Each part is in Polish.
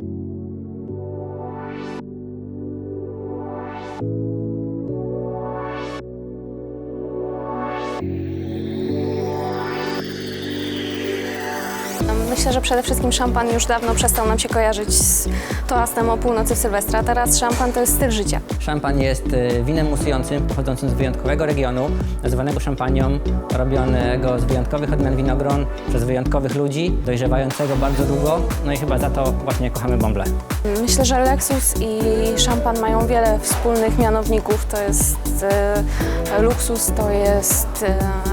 Thank you. Myślę, że przede wszystkim szampan już dawno przestał nam się kojarzyć z toastem o północy w Sylwestra. Teraz szampan to jest styl życia. Szampan jest y, winem musującym pochodzącym z wyjątkowego regionu, nazywanego szampanią, robionego z wyjątkowych odmian winogron przez wyjątkowych ludzi, dojrzewającego bardzo długo, no i chyba za to właśnie kochamy bąble. Myślę, że Lexus i szampan mają wiele wspólnych mianowników. To jest e, luksus, to jest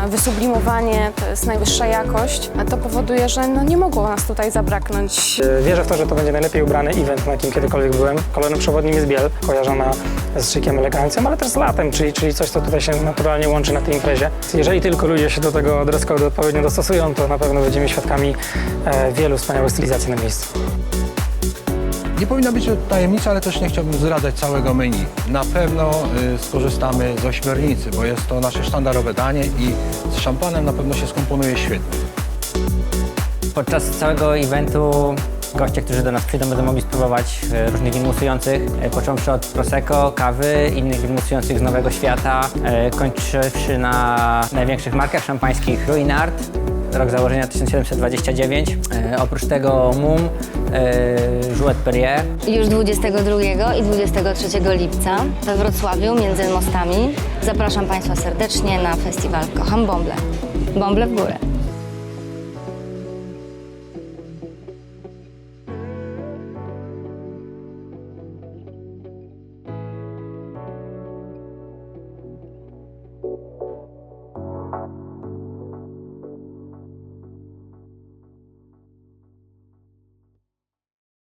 e, wysublimowanie, to jest najwyższa jakość. A to powoduje, że no, nie mogło nas tutaj zabraknąć Wierzę w to, że to będzie najlepiej ubrany event, na jakim kiedykolwiek byłem. Kolorem przewodnim jest biel, kojarzona z szykiem, elegancją, ale też z latem, czyli, czyli coś, co tutaj się naturalnie łączy na tej imprezie. Jeżeli tylko ludzie się do tego dress code odpowiednio dostosują, to na pewno będziemy świadkami e, wielu wspaniałych stylizacji na miejscu. Nie powinna być to tajemnica, ale też nie chciałbym zdradzać całego menu. Na pewno y, skorzystamy z ośmiornicy, bo jest to nasze sztandarowe danie i z szampanem na pewno się skomponuje świetnie. Podczas całego eventu goście, którzy do nas przyjdą, będą mogli spróbować e, różnych win musujących, e, począwszy od Prosecco, kawy, innych win musujących z Nowego Świata, e, kończywszy na największych markach szampańskich Ruinart, rok założenia 1729. E, oprócz tego Mum, e, Jouet Perrier, Już 22 i 23 lipca we Wrocławiu między mostami zapraszam Państwa serdecznie na festiwal Kocham Bąble. Bąble w górę.